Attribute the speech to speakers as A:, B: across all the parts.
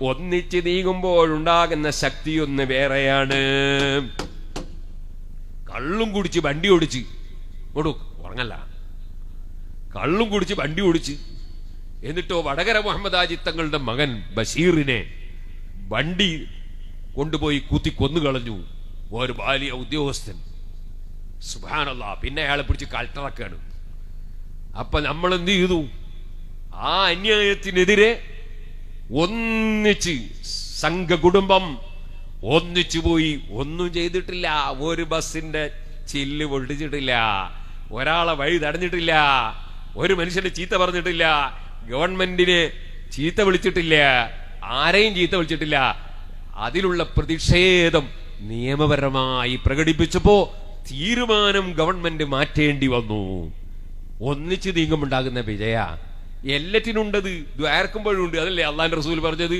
A: ഒന്നിച്ച് നീങ്ങുമ്പോഴുണ്ടാകുന്ന ശക്തിയൊന്ന് വേറെയാണ്. കള്ളും കുടിച്ച് വണ്ടി ഓടിച്ച്. ഓടൂ ഉറങ്ങല്ല. കള്ളും കുടിച്ച് വണ്ടി ഓടിച്ച്. എന്നിട്ടോ വടകര മുഹമ്മദ് തങ്ങളുടെ മകൻ ബഷീറിനെ വണ്ടി കൊണ്ടുപോയി കുത്തി കൊന്നു കളഞ്ഞു. ഒരു ബാലിയ ഉദ്യോഗസ്ഥൻ. സുബാനല്ല പിന്നെ അയാളെ പിടിച്ച് കൽട്ടറക്കാണ് അപ്പൊ നമ്മൾ എന്ത് ചെയ്തു? ആ അന്യായത്തിനെതിരെ ഒന്നിച്ച് സംഘകുടുംബം ഒന്നിച്ചു പോയി ഒന്നും ചെയ്തിട്ടില്ല. ഒരു ബസ്സിന്റെ ചില്ല് പൊട്ടിച്ചിട്ടില്ല. ഒരാളെ വഴി തടഞ്ഞിട്ടില്ല. ഒരു മനുഷ്യനെ ചീത്ത പറഞ്ഞിട്ടില്ല. ഗവൺമെന്റിനെ ചീത്ത വിളിച്ചിട്ടില്ല. ആരെയും ചീത്ത വിളിച്ചിട്ടില്ല. അതിലുള്ള പ്രതിഷേധം നിയമപരമായി പ്രകടിപ്പിച്ചപ്പോ തീരുമാനം ഗവൺമെന്റ് മാറ്റേണ്ടി വന്നു. ഒന്നിച്ച് നീങ്ങുമുണ്ടാകുന്ന വിജയ എല്ലാറ്റിനുണ്ടത്. ദ്വാരക്കുമ്പോഴുണ്ട് അതല്ലേ അള്ളാന്റെ റസൂൽ പറഞ്ഞത്?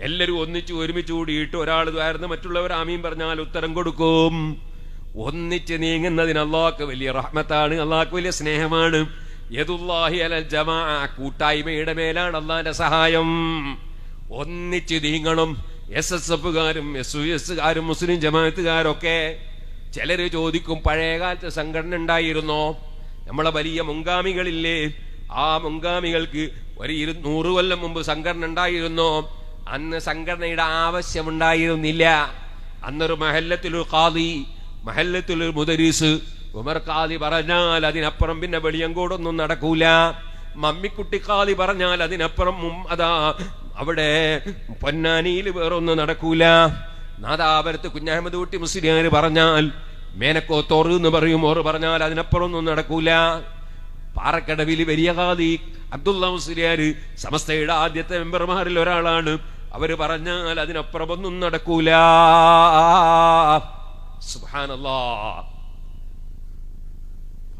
A: എല്ലാവരും ഒന്നിച്ച് ഒരുമിച്ച് കൂടിയിട്ട് ഒരാൾ ദ്വാരന്ന് മറ്റുള്ളവർ ആമീൻ പറഞ്ഞാൽ ഉത്തരം കൊടുക്കും. ഒന്നിച്ച് നീങ്ങുന്നതിന് അള്ളാഹ്ക്ക് വലിയ റഹ്മത്താണ് അള്ളാഹ്ക്ക് വലിയ സ്നേഹമാണ്. യദുല്ലാഹി കൂട്ടായ്മയുടെ മേലാണ് അള്ളാന്റെ സഹായം. ഒന്നിച്ച് നീങ്ങണം. എസ് എസ് എഫുകാരും എസ് യു എസ്സുകാരും മുസ്ലിം ജമാഅത്തുകാരൊക്കെ ചിലര് ചോദിക്കും പഴയകാലത്ത് സംഘടന ഉണ്ടായിരുന്നോ? നമ്മളെ വലിയ മുൻഗാമികളില്ലേ? ആ മുൻഗാമികൾക്ക് ഒരു ഇരുന്നൂറ് കൊല്ലം മുമ്പ് സംഘടന ഉണ്ടായിരുന്നോ? അന്ന് സംഘടനയുടെ ആവശ്യമുണ്ടായിരുന്നില്ല അന്നൊരു മഹല്ലത്തിലൊരു കാതി മഹല്ലത്തിലൊരു മുദരീസ്. ഉമർ കാതി പറഞ്ഞാൽ അതിനപ്പുറം പിന്നെ വെളിയങ്കോടൊന്നും നടക്കൂല. മമ്മിക്കുട്ടി കാതി പറഞ്ഞാൽ അതിനപ്പുറം അതാ അവിടെ പൊന്നാനിയിൽ വേറൊന്നും നടക്കൂല. നാദാപുരത്ത് കുഞ്ഞഹമ്മദ് കുട്ടി മുസ്ലിയാര് പറഞ്ഞാൽ മേനക്കോത്തോറ് എന്ന് പറയും. ഓറ് പറഞ്ഞാൽ അതിനപ്പുറം ഒന്നും നടക്കൂല. പാറക്കടവിൽ വലിയ ഖാദി അബ്ദുള്ള മുസ്ലിയാർ സമസ്തയുടെ ആദ്യത്തെ മെമ്പർമാരിൽ ഒരാളാണ്. അവർ പറഞ്ഞാൽ അതിനപ്പുറം ഒന്നും നടക്കൂല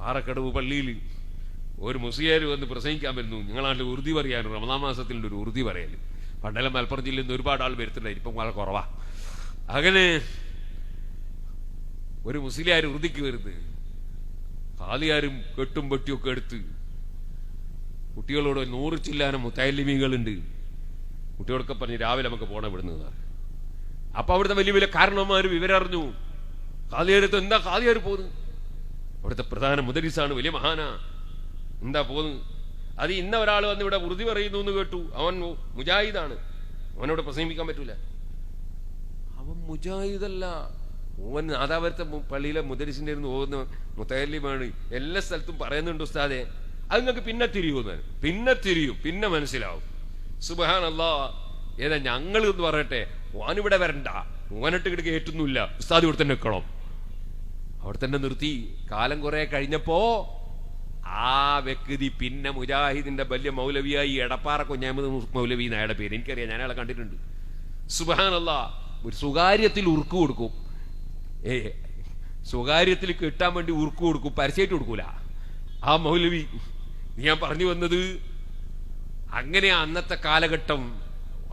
A: പാറക്കടവ് പള്ളിയിൽ ഒരു മുസ്ലിയാർ വന്ന് പ്രസംഗിക്കാൻ വരുന്നു. നിങ്ങളാണ്ട് ഉറുതി പറയാൻ. റമദാ മാസത്തിന്റെ ഒരു ഉറുതി പറയൽ. പണ്ടെല്ലാം മലപ്പുറം ജില്ലയിൽ നിന്ന് ഒരുപാട് ആൾ വരുത്തുണ്ടായി ഇപ്പം വളരെ കുറവാ. അങ്ങനെ ഒരു മുസ്ലിയാർ ഉറുതിക്ക് വരുന്നത്. കാലിയാരും കെട്ടും പെട്ടിയൊക്കെ എടുത്ത് കുട്ടികളോട് നൂറ് ചില്ലാനം മുത്തലിമികളുണ്ട് കുട്ടികളൊക്കെ പറഞ്ഞ് രാവിലെ നമുക്ക് പോണ ഇവിടുന്ന് അപ്പൊ അവിടുത്തെ വലിയ വലിയ കാരണവന്മാർ വിവരം അറിഞ്ഞു ഖാലിയാരത്ത് എന്താ കാലിയാർ പോകുന്നു അവിടുത്തെ പ്രധാന മുദരിസാണ് വലിയ മഹാനാ. എന്താ പോകുന്നത് അത് ഇന്ന ഒരാൾ വന്ന് ഇവിടെ ഉറുതി പറയുന്നു എന്ന് കേട്ടു. അവൻ മുജാഹിദാണ്. അവനോട് പ്രസംഗിക്കാൻ പറ്റൂല. അവൻ മുജാഹിദല്ല. ഓൻ നാദാപുരത്തെ പള്ളിയിലെ മുദരിസിന്റെ ഇരുന്ന് പോകുന്ന മുത്തല്ലിമാണ് എല്ലാ സ്ഥലത്തും പറയുന്നുണ്ട് ഉസ്താദെ. അത് നിങ്ങൾക്ക് പിന്നെ തിരിയുമെന്ന് പിന്നെ തിരിയും. പിന്നെ മനസ്സിലാവും. സുബഹാനല്ലാ. ഏതാ ഞങ്ങൾ എന്ന് പറയട്ടെ. ഓനിവിടെ വരണ്ട. ഓനിട്ട് ഇവിടെ കേട്ടൊന്നുമില്ല ഉസ്താദ് ഇവിടെ തന്നെ നിൽക്കണം അവിടെ തന്നെ നിർത്തി. കാലം കുറെ കഴിഞ്ഞപ്പോ ആ വ്യക്തി പിന്നെ മുജാഹിദിന്റെ വലിയ മൗലവിയായി എടപ്പാറ കുഞ്ഞാമത് മൗലവി നായുടെ പേര്. എനിക്കറിയാം. ഞാൻ അയാളെ കണ്ടിട്ടുണ്ട്. സുബാനല്ല ഒരു സ്വകാര്യത്തിൽ ഉറുക്ക് കൊടുക്കും. ഏ സ്വകാര്യത്തിൽ കിട്ടാൻ വേണ്ടി ഉറുക്ക് കൊടുക്കും. പരസ്യമായിട്ട് കൊടുക്കൂല. ആ മൗലവി ഞാൻ പറഞ്ഞു വന്നത് അങ്ങനെ അന്നത്തെ കാലഘട്ടം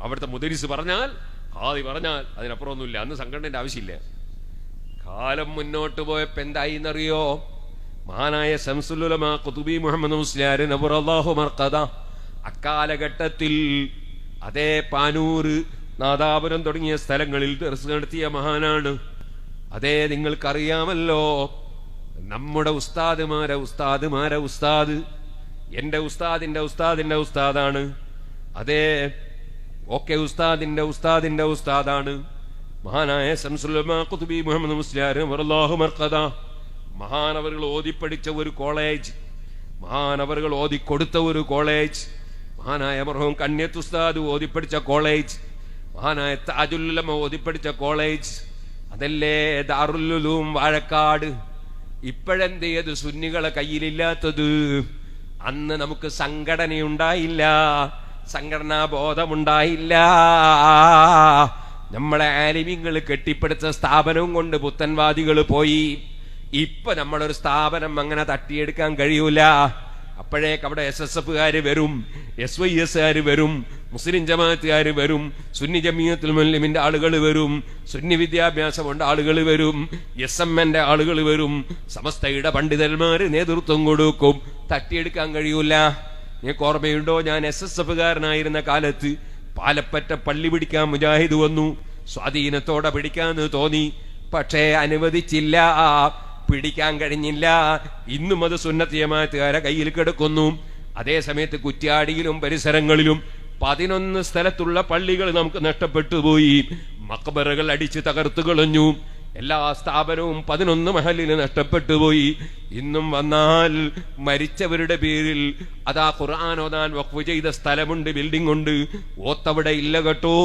A: അവിടുത്തെ മുദരിസ് പറഞ്ഞാൽ ഹാദി പറഞ്ഞാൽ അതിനപ്പുറമൊന്നുമില്ല. അന്ന് സംഘടനയുടെ ആവശ്യമില്ല. കാലം മുന്നോട്ട് പോയപ്പോ എന്തായി എന്നറിയോ മഹാനായ ശംസുലുലമാ മുഹമ്മദ് മർക്കദ അക്കാലഘട്ടത്തിൽ അതേ പാനൂര് നാദാപുരം തുടങ്ങിയ സ്ഥലങ്ങളിൽ ദർസ് നടത്തിയ മഹാനാണ്. അതേ നിങ്ങൾക്കറിയാമല്ലോ. നമ്മുടെ ഉസ്താദുമാരെ ഉസ്താദുമാരെ ഉസ്താദ്. എന്റെ ഉസ്താദിന്റെ ഉസ്താദിന്റെ ഉസ്താദാണ്. അതേ ഓക്കെ ഉസ്താദിന്റെ ഉസ്താദിന്റെ ഉസ്താദാണ്. മഹാനായ ഖുതുബി മുഹമ്മദ് മുസ്ലിയാർ വറല്ലാഹു മർഖദ മഹാനവറുകൾ ഓതിപ്പടിച്ച ഒരു കോളേജ്. മഹാനവറുകൾ ഓതിക്കൊടുത്ത ഒരു കോളേജ്. മഹാനായ മർഹവും കന്യത്തുസ്താദ് ഓതിപ്പടിച്ച കോളേജ്. മഹാനായ താജുല്ലമ ഓതിപ്പടിച്ച കോളേജ് അതല്ലേ ദാറുല്ലുലും വാഴക്കാട്? ഇപ്പോഴെന്ത് ചെയ്ത് സുന്നികളെ കയ്യിലില്ലാത്തത്? അന്ന് നമുക്ക് സംഘടനയുണ്ടായില്ല സംഘടനാ ബോധമുണ്ടായില്ല നമ്മളെ ആലിമ്യങ്ങൾ കെട്ടിപ്പടുത്ത സ്ഥാപനവും കൊണ്ട് പുത്തൻവാദികൾ പോയി. ഇപ്പൊ നമ്മളൊരു സ്ഥാപനം അങ്ങനെ തട്ടിയെടുക്കാൻ കഴിയൂല. അപ്പോഴേക്ക് അവിടെ എസ് എസ് എഫുകാര് വരും എസ് വൈ എസ്കാർ വരും മുസ്ലിം ജമാഅത്തുകാർ വരും സുന്നി ജമീയത്തുൽ മുസ്ലിമിന്റെ ആളുകൾ വരും സുന്നി വിദ്യാഭ്യാസമുണ്ട് ആളുകൾ വരും എസ് എം എന്റെ ആളുകൾ വരും സമസ്തയുടെ പണ്ഡിതന്മാർ നേതൃത്വം കൊടുക്കും. തട്ടിയെടുക്കാൻ കഴിയൂല. നിങ്ങൾക്ക് ഓർമ്മയുണ്ടോ? ഞാൻ എസ് എസ് എഫുകാരനായിരുന്ന കാലത്ത് പാലപ്പറ്റ പള്ളി പിടിക്കാൻ മുജാഹിദ് വന്നു. സ്വാധീനത്തോടെ പിടിക്കാന്ന് തോന്നി. പക്ഷേ അനുവദിച്ചില്ല. പിടിക്കാൻ കഴിഞ്ഞില്ല. ഇന്നും അത് സുന്നത്തിയമാകാരെ കയ്യിൽ കിടക്കുന്നു. അതേസമയത്ത് കുറ്റ്യാടിയിലും പരിസരങ്ങളിലും പതിനൊന്ന് സ്ഥലത്തുള്ള പള്ളികൾ നമുക്ക് നഷ്ടപ്പെട്ടു പോയി. മക്ബറകൾ അടിച്ച് തകർത്തു കളഞ്ഞു. എല്ലാ സ്ഥാപനവും പതിനൊന്ന് മഹലിന് നഷ്ടപ്പെട്ടു പോയി. ഇന്നും വന്നാൽ മരിച്ചവരുടെ പേരിൽ അതാ ഖുർആാനോദാൻ വഖഫ് ചെയ്ത സ്ഥലമുണ്ട് ബിൽഡിംഗ് ഉണ്ട് ഓത്തവിടെ ഇല്ല കേട്ടോ.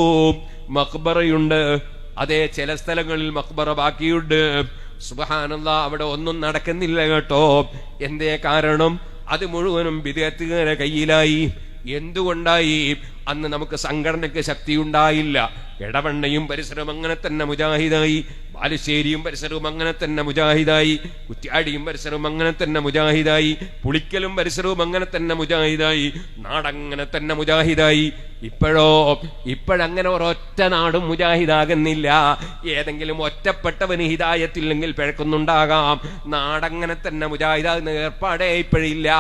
A: മക്ബറയുണ്ട്. അതേ ചില സ്ഥലങ്ങളിൽ മക്ബറ ബാക്കിയുണ്ട്. സുബഹാനല്ല അവിടെ ഒന്നും നടക്കുന്നില്ല കേട്ടോ. എന്തേ കാരണം? അത് മുഴുവനും വിദേഹത്തുകാരെ കയ്യിലായി. എന്തുകൊണ്ടായി? അന്ന് നമുക്ക് സംഘടനയ്ക്ക് ശക്തി ഉണ്ടായില്ല എടവണ്ണയും പരിസരവും അങ്ങനെ തന്നെ മുജാഹിദായി. ബാലുശ്ശേരിയും പരിസരവും അങ്ങനെ തന്നെ മുജാഹിദായി. കുറ്റ്യാടിയും പരിസരവും അങ്ങനെ തന്നെ മുജാഹിദായി. പുളിക്കലും പരിസരവും അങ്ങനെ തന്നെ മുജാഹിദായി. നാടങ്ങനെ തന്നെ മുജാഹിദായി. ഇപ്പോഴോ ഇപ്പോഴങ്ങനെ ഒരൊറ്റ നാടും മുജാഹിദാകുന്നില്ല. ഏതെങ്കിലും ഒറ്റപ്പെട്ടവന് ഹിതായത്തില്ലെങ്കിൽ പിഴക്കുന്നുണ്ടാകാം. നാടങ്ങനെ തന്നെ മുജാഹിദാകുന്ന ഏർപ്പാടേ ഇപ്പോഴില്ല.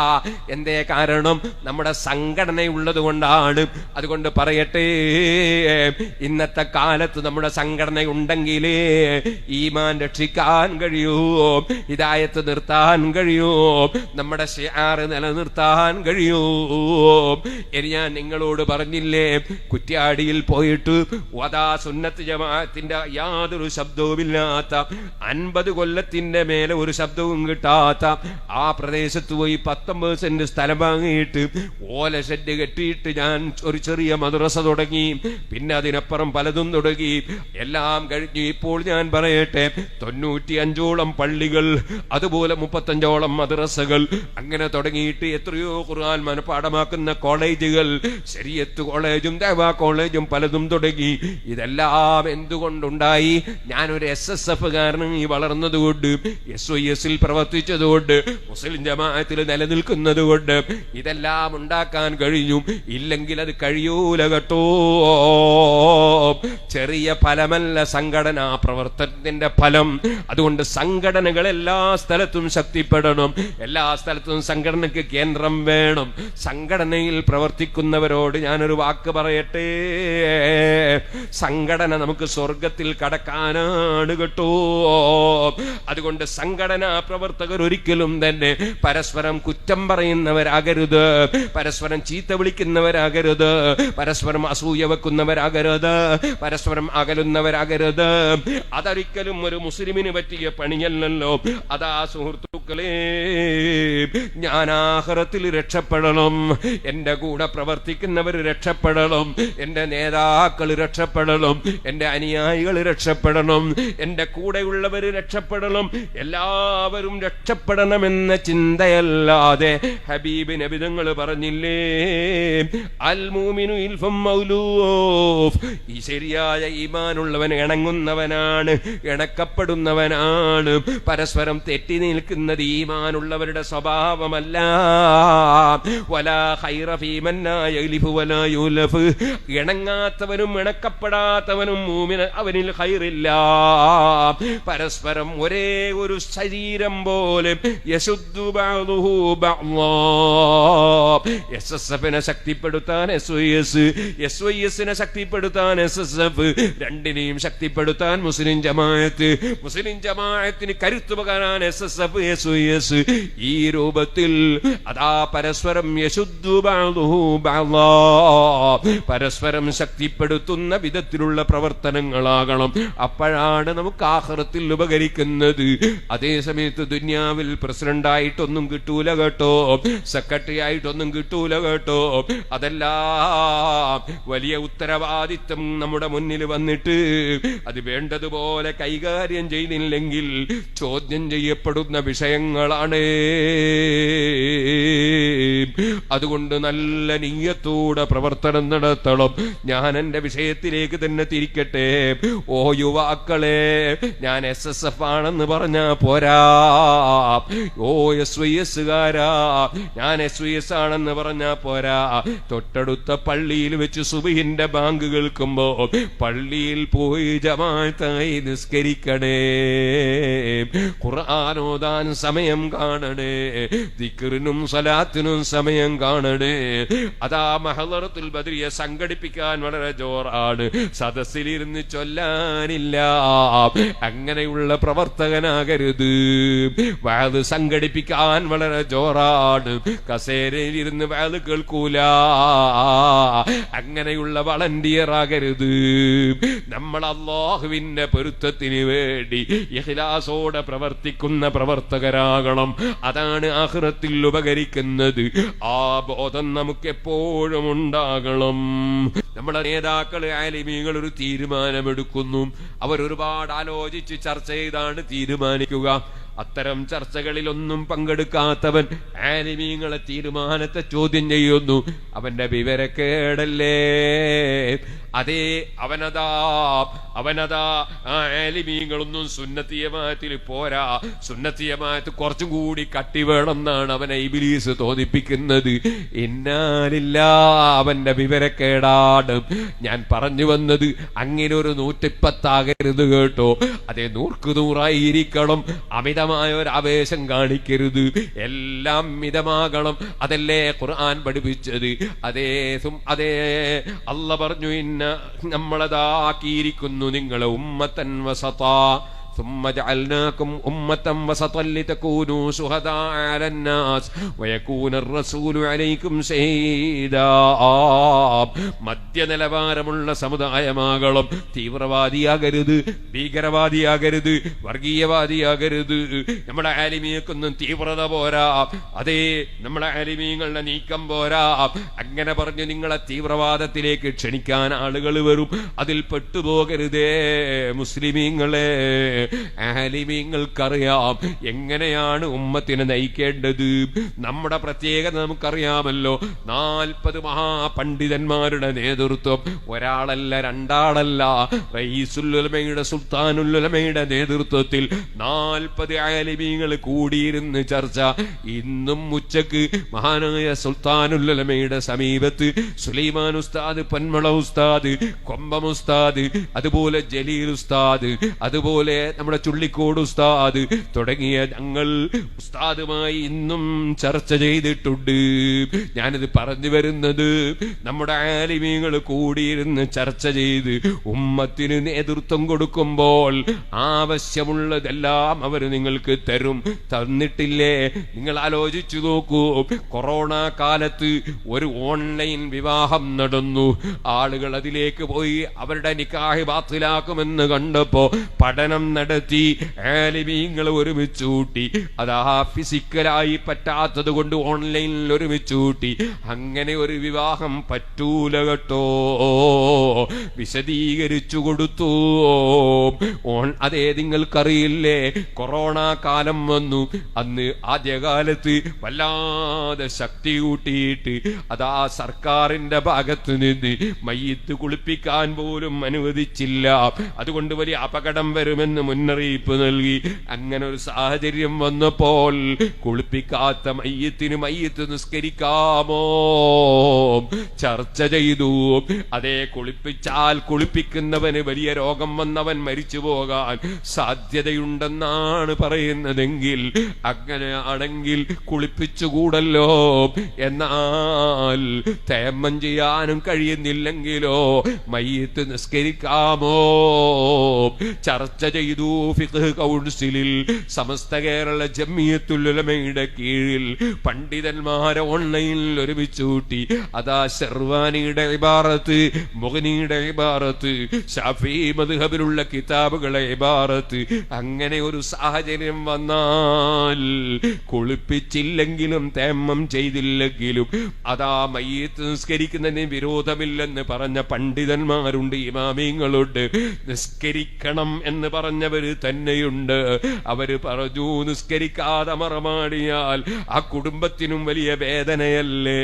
A: എന്തേ കാരണം? നമ്മുടെ സംഘടനയുള്ളത് കൊണ്ടാണ് അതുകൊണ്ട് പറയട്ടെ. ഇന്നത്തെ കാലത്ത് നമ്മുടെ സംഘടന ഉണ്ടെങ്കിലേ ഈമാൻ രക്ഷിക്കാൻ കഴിയൂ. ഹിതായത്ത് നിർത്താൻ കഴിയൂ. നമ്മുടെ ഷിയാറ് നിലനിർത്താൻ കഴിയൂ. ഇനി ഞാൻ നിങ്ങളോട് പറഞ്ഞില്ലേ കുറ്റ്യാടിയിൽ പോയിട്ട് വധാ സുന്നത്ത് ജമാഅത്തിന്റെ യാതൊരു ശബ്ദവുമില്ലാത്ത അൻപത് കൊല്ലത്തിന്റെ മേലെ ഒരു ശബ്ദവും കിട്ടാത്ത ആ പ്രദേശത്ത് പോയി പത്തൊമ്പത് സെന്റ് സ്ഥലം വാങ്ങിയിട്ട് ഓല ഷെഡ് കെട്ടിയിട്ട് ഞാൻ ഒരു ചെറിയ മദ്രസ തുടങ്ങി. പിന്നെ അതിനപ്പുറം പലതും തുടങ്ങി. എല്ലാം കഴിഞ്ഞു ഇപ്പോൾ ഞാൻ പറയട്ടെ തൊണ്ണൂറ്റി അഞ്ചോളം പള്ളികൾ അതുപോലെ മുപ്പത്തഞ്ചോളം മദ്രസകൾ അങ്ങനെ തുടങ്ങിയിട്ട് എത്രയോ ഖുർആൻ മനഃപ്പാടമാക്കുന്ന കോളേജുകൾ ശരിയത്ത് കോളേജും ദേവാ കോളേജും പലതും തുടങ്ങി. ഇതെല്ലാം എന്തുകൊണ്ടുണ്ടായി? ഞാനൊരു എസ് എസ് എഫ് കാരണം ഈ വളർന്നതുകൊണ്ട് എസ് ഒ എസിൽ പ്രവർത്തിച്ചതുകൊണ്ട് മുസ്ലിം ജമാഅത്തിൽ നിലനിൽക്കുന്നത് കൊണ്ട് ഇതെല്ലാം ഉണ്ടാക്കാൻ കഴിഞ്ഞു. ഇല്ലെങ്കിൽ അത് കഴിയൂല കേട്ടോ. ചെറിയ ഫലമല്ല സംഘടന പ്രവർത്തനത്തിന്റെ ഫലം. അതുകൊണ്ട് സംഘടനകൾ എല്ലാ സ്ഥലത്തും ശക്തിപ്പെടണം. എല്ലാ സ്ഥലത്തും സംഘടനയ്ക്ക് കേന്ദ്രം വേണം. സംഘടനയിൽ പ്രവർത്തിക്കുന്നവരോട് ഞാനൊരു വാക്ക് പറയട്ടെ. സംഘടന നമുക്ക് സ്വർഗത്തിൽ കടക്കാനാണ് കേട്ടോ. അതുകൊണ്ട് സംഘടനാ പ്രവർത്തകർ ഒരിക്കലും തന്നെ പരസ്പരം കുറ്റം പറയുന്നവരാകരുത്. പരസ്പരം ചീത്ത വിളിക്കുന്നവരാകരുത്. പരസ്പരം അസൂയ വെക്കുന്നവരാകരുത്. പരസ്പരം അകലുന്നവരാകരുത്. അതൊരിക്കലും ഒരു മുസ്ലിമിന് പറ്റിയ പണിയല്ലല്ലോ. അതാ സുഹൃത്തുക്കളെ ഞാൻ ആഹ്റത്തിൽ രക്ഷപ്പെടണം. എന്റെ കൂടെ പ്രവർത്തിക്കുന്നവർ രക്ഷപ്പെടണം. എന്റെ നേതാക്കൾ രക്ഷപ്പെടണം. എന്റെ അനുയായികൾ രക്ഷപ്പെടണം. എന്റെ കൂടെയുള്ളവർ രക്ഷപ്പെടണം. എല്ലാവരും രക്ഷപ്പെടണമെന്ന ചിന്തയല്ലാതെ ഹബീബ് നബിതങ്ങൾ പറഞ്ഞില്ലേ? ഈ ശരിയായ ഈമാനുള്ളവൻ ഇണങ്ങുന്നവനാണ് ഇണക്കപ്പെടുന്നവനാണ്. പരസ്പരം തെറ്റി നിൽക്കുന്നത് ഈമാനുള്ളവരുടെ സ്വഭാവമല്ല. വലാ യുലഫ്. ഇണങ്ങാത്തവനും ഇണക്കപ്പെടാത്തവനും മൂമിന് അവനിൽ ഹൈറില്ല പരസ്പരം ഒരേ ഒരു ശരീരം പോലെ യശുദ്ധു എസ് എഫിനെ ശക്തിപ്പെടുത്താൻ S Y S S Y എസിനെ ശക്തിപ്പെടുത്താൻ എസ് എസ് എഫ് രണ്ടിനെയും ശക്തിപ്പെടുത്താൻ മുസ്ലിം ജമാഅത്ത്. മുസ്ലിം ജമാഅത്തിന് കരുത്തു പകരാൻ S S F S Y S ഈ രൂപത്തിൽ അതാ പരസ്പരം യശുദ്ധു പരസ്പരം ശക്തിപ്പെടുത്തുന്ന വിധത്തിലുള്ള പ്രവർത്തനങ്ങളാകണം. അപ്പോഴാണ് നമുക്ക് ആഹ്റത്തിൽ ഉപകരിക്കുന്നത്. അതേ സമയത്ത് ദുന്യാവിൽ പ്രസിഡന്റായിട്ടൊന്നും കിട്ടൂല കേട്ടോ. സെക്രട്ടറി ആയിട്ടൊന്നും കിട്ടൂല കേട്ടോ. അതെല്ലാം വലിയ ഉത്തരവാദിത്വം നമ്മുടെ മുന്നിൽ വന്നിട്ട് അത് വേണ്ടതുപോലെ കൈകാര്യം ചെയ്തില്ലെങ്കിൽ ചോദ്യം ചെയ്യപ്പെടുന്ന വിഷയങ്ങളാണ്. അതുകൊണ്ട് നല്ല നീയത്തോടെ പ്രവർത്തനം നടത്തണം. ഞാൻ എന്റെ വിഷയത്തിലേക്ക് തന്നെ തിരിക്കട്ടെ. ഓ യുവാക്കളെ ഞാൻ എസ് എസ് എഫ് ആണെന്ന് പറഞ്ഞ പോരാ. ഓ എസ് വൈ എസ്സുകാരാ ഞാൻ എസ് വൈ എസ് ആണെന്ന് പറഞ്ഞ പോരാ. തൊട്ടടുത്ത പള്ളിയിൽ വെച്ച് സുബിഹിന്റെ ബാങ്ക് കേൾക്കുമ്പോ പള്ളിയിൽ പോയി ജമാത്തായി നിസ്കരിക്കണേ. ഖുർആാനോദാൻ സമയം കാണണേ. ദിക്കറിനും സലാത്തിനും സമയം കാണണേ. അതാ മഹലറത്തുൽ ബദ്രിയെ സംഘടിപ്പിക്കാൻ വളരെ ജോറാണ്. സദസ്സിലിരുന്ന് ചൊല്ലാനില്ല. അങ്ങനെയുള്ള പ്രവർത്തകനാകരുത്. വാത് സംഘടിപ്പിക്കാൻ വളരെ ജോറാണ്. കസേരയിൽ ഇരുന്ന് വാത് കേൾക്കൂല. അങ്ങനെയുള്ള വളണ്ടിയർ ആകരുത് നമ്മൾ അള്ളാഹുവിന്റെ പൊരുത്തത്തിന് വേണ്ടി ഇഖ്ലാസോടെ പ്രവർത്തിക്കുന്ന പ്രവർത്തകരാകണം. അതാണ് ആഹ്റത്തിൽ ഉപകരിക്കുന്നത്. ആ ബോധം നമുക്ക് എപ്പോഴും ഉണ്ടാകണം. നമ്മുടെ നേതാക്കൾ ആലിമീങ്ങൾ ഒരു തീരുമാനമെടുക്കുന്നു. അവർ ഒരുപാട് ആലോചിച്ച് ചർച്ച ചെയ്താണ് തീരുമാനിക്കുക. അത്തരം ചർച്ചകളിലൊന്നും പങ്കെടുക്കാത്തവൻ ആലിമീങ്ങളെ തീരുമാനത്തെ ചോദ്യം ചെയ്യുന്നു. അവന്റെ വിവരക്കേടല്ലേ? അതേ അവനതാ അവനതാ. ആലിമീങ്ങളൊന്നും സുന്നത്തിയമായത്തിൽ പോരാ. സുന്നത്തിയമായത്ത് കുറച്ചും കൂടി കട്ടി വേണം എന്നാണ് അവനെ ഇബിലീസ് തോന്നിപ്പിക്കുന്നത്. എന്നാലില്ല അവന്റെ വിവരക്കേടാണ്. ഞാൻ പറഞ്ഞു വന്നത് അങ്ങനെ ഒരു നൂറ്റിപ്പത്താകരുത് കേട്ടോ. അതേ നൂർക്ക് നൂറായിരിക്കണം. അമിതമായ ഒരു ആവേശം കാണിക്കരുത്. എല്ലാം മിതമാകണം. അതല്ലേ ഖുർആൻ പഠിപ്പിച്ചത്. അതേ അതേ അല്ല പറഞ്ഞു ഇന്ന നമ്മളതാക്കിയിരിക്കുന്നു നിങ്ങളെ ഉമ്മത്തൻ വസതാ. ثم جعلناكم أمة وسطا لتكونوا شهداء على الناس ويكون الرسول عليكم شهيدا മധ്യനിലവാരമുള്ള സമുദായമാകണം തീവ്രവാദിയാകരുത് ഭീകരവാദിയാകരുത് വർഗീയവാദിയാകരുത് നമ്മുടെ ആലിമീക്കൊന്നും തീവ്രത പോരാ അതേ നമ്മുടെ ആലിമീങ്ങളുടെ നീക്കം പോരാ അങ്ങനെ പറഞ്ഞ് നിങ്ങളെ തീവ്രവാദത്തിലേക്ക് ക്ഷണിക്കാൻ ആളുകൾ വരും അതിൽ പെട്ടുപോകരുതേ മുസ്ലിമീങ്ങളെ ആലിമീങ്ങൾക്കറിയാം. എങ്ങനെയാണ് ഉമ്മത്തിനെ നയിക്കേണ്ടത്? നമ്മുടെ പ്രത്യേകത നമുക്കറിയാമല്ലോ. നാൽപ്പത് മഹാപണ്ഡിതന്മാരുടെ നേതൃത്വം. ഒരാളല്ല രണ്ടാളല്ല. റയീസുല്ലുലമയുടെ സുൽത്താനുല്ലുലമയുടെ നേതൃത്വത്തിൽ നാൽപ്പത് ആലിമീങ്ങൾ കൂടിയിരുന്ന് ചർച്ച. ഇന്നും ഉച്ചയ്ക്ക് മഹാനായ സുൽത്താനുല്ലുലമയുടെ സമീപത്ത് സുലൈമാൻ ഉസ്താദ് പന്മള ഉസ്താദ് കൊമ്പം ഉസ്താദ് അതുപോലെ ജലീൽ ഉസ്താദ് അതുപോലെ നമ്മുടെ ചുള്ളിക്കോട് ഉസ്താദ് തുടങ്ങിയ ഞങ്ങൾ ഉസ്താദുമായി ഇന്നും ചർച്ച ചെയ്തിട്ടുണ്ട്. ഞാനിത് പറഞ്ഞു വരുന്നത് നമ്മുടെ ആലിമീങ്ങൾ കൂടിയിരുന്ന് ചർച്ച ചെയ്ത് ഉമ്മത്തിന് നേതൃത്വം കൊടുക്കുമ്പോൾ ആവശ്യമുള്ളതെല്ലാം അവർ നിങ്ങൾക്ക് തരും. തന്നിട്ടില്ലേ? നിങ്ങൾ ആലോചിച്ചു നോക്കൂ. കൊറോണ കാലത്ത് ഒരു ഓൺലൈൻ വിവാഹം നടന്നു. ആളുകൾ അതിലേക്ക് പോയി അവരുടെ നിക്കാഹി ബാത്തിലാക്കുമെന്ന് കണ്ടപ്പോ പഠനം നടത്തി. ആലിമീങ്ങൾ ഒരുമിച്ച് കൂട്ടി. അതാ ഫിസിക്കലായി പറ്റാത്തത് കൊണ്ട് ഓൺലൈനിൽ ഒരുമിച്ച് കൂട്ടി. അങ്ങനെ ഒരു വിവാഹം പറ്റൂല കേട്ടോ. വിശദീകരിച്ചു കൊടുത്തു. ഓൺ അതേ നിങ്ങൾക്കറിയില്ലേ? കൊറോണ കാലം വന്നു. അന്ന് ആദ്യകാലത്ത് വല്ലാതെ ശക്തി കൂട്ടിയിട്ട് അതാ സർക്കാരിന്റെ ഭാഗത്ത് നിന്ന് മയ്യത്ത് കുളിപ്പിക്കാൻ പോലും അനുവദിച്ചില്ല. അതുകൊണ്ട് വലിയ അപകടം വരുമെന്ന് മുന്നറിയിപ്പ് നൽകി. അങ്ങനെ ഒരു സാഹചര്യം വന്നപ്പോൾ കുളിപ്പിക്കാത്ത മയ്യത്തിന് മയ്യത്ത് നിസ്കരിക്കാമോ? ചർച്ച ചെയ്തു. അതേ കുളിപ്പിച്ചാൽ കുളിപ്പിക്കുന്നവന് വലിയ രോഗം വന്നവൻ മരിച്ചു പോകാൻ സാധ്യതയുണ്ടെന്നാണ് പറയുന്നതെങ്കിൽ അങ്ങനെയാണെങ്കിൽ കുളിപ്പിച്ചുകൂടല്ലോ എന്നാൽ തേമ്മം ചെയ്യാനും കഴിയുന്നില്ലെങ്കിലോ മയ്യത്ത് നിസ്കരിക്കാമോ? ചർച്ച ചെയ്തു. ഫിഖ് കൗൺസിലിൽ സമസ്ത കേരള ജമ്മിയത്തുലമയുടെ കീഴിൽ പണ്ഡിതന്മാരെ ഓൺലൈനിൽ ഒരുമിച്ച് കൂട്ടി. അതാ ഷെർവാനിയുടെ ഇബാറത്ത് മുഗനിയുടെ ഇബാറത്ത് ഷാഫി മദ്ഹബിലുള്ള കിതാബുകളെ ഇബാറത്ത്. അങ്ങനെ ഒരു സാഹചര്യം വന്നാൽ കുളിപ്പിച്ചില്ലെങ്കിലും തേമം ചെയ്തില്ലെങ്കിലും അതാ മയ്യത്ത് നിസ്കരിക്കുന്നതിന് വിരോധമില്ലെന്ന് പറഞ്ഞ പണ്ഡിതന്മാരുണ്ട് ഇമാമിങ്ങളുണ്ട്. നിസ്കരിക്കണം എന്ന് പറഞ്ഞവര് തന്നെയുണ്ട്. അവർ പറഞ്ഞു നിസ്കരിക്കാതെ മറമാടിയാൽ ആ കുടുംബത്തിനും വലിയ വേദനയല്ലേ?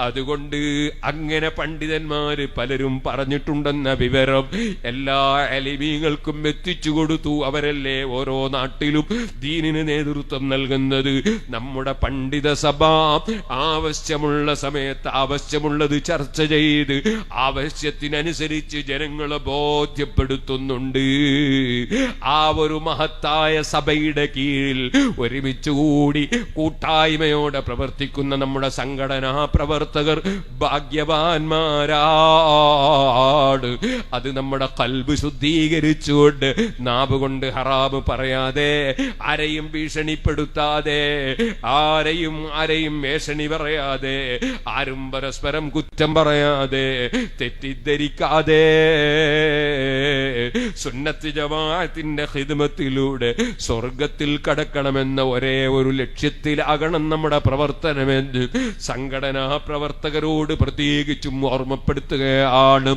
A: അതുകൊണ്ട് അങ്ങനെ പണ്ഡിതന്മാര് പലരും പറഞ്ഞിട്ടുണ്ടെന്ന വിവരം എല്ലാ അലിമീങ്ങൾക്കും എത്തിച്ചു കൊടുത്തു. അവരല്ലേ ഓരോ നാട്ടിലും ദീനിന് നേതൃത്വം നൽകുന്നത്? നമ്മുടെ പണ്ഡിത സഭ ആവശ്യമുള്ള സമയത്ത് ആവശ്യമുള്ളത് ചർച്ച ചെയ്ത് ആവശ്യത്തിനനുസരിച്ച് ജനങ്ങളെ ബോധ്യപ്പെടുത്തുന്നുണ്ട്. ആ ഒരു മഹത്തായ സഭയുടെ കീഴിൽ ഒരുമിച്ച് കൂടി കൂട്ടായ്മയോടെ പ്രവർത്തിക്കുന്ന നമ്മുടെ സംഘടനാ പ്രവർത്തകർ ഭാഗ്യവാന്മാരാട്. അത് നമ്മുടെ കൽബ് ശുദ്ധീകരിച്ചുകൊണ്ട് നാവ് കൊണ്ട് ഹറാബ് പറയാതെ ആരെയും ഭീഷണിപ്പെടുത്താതെ ആരെയും ആരെയും വേഷണി പറയാതെ ആരും പരസ്പരം കുറ്റം പറയാതെ തെറ്റിദ്ധരിക്കാതെ. സുന്നത്ത് ജമാഅത്തിന്റെ ഹിദ്മത്തിലൂടെ സ്വർഗത്തിൽ കടക്കണമെന്ന ഒരേ ഒരു ലക്ഷ്യത്തിലാകണം നമ്മുടെ പ്രവർത്തനമെന്ന് സംഘടനാ പ്രവർത്തകരോട് പ്രത്യേകിച്ചും ഓർമ്മപ്പെടുത്തുകയാണ്.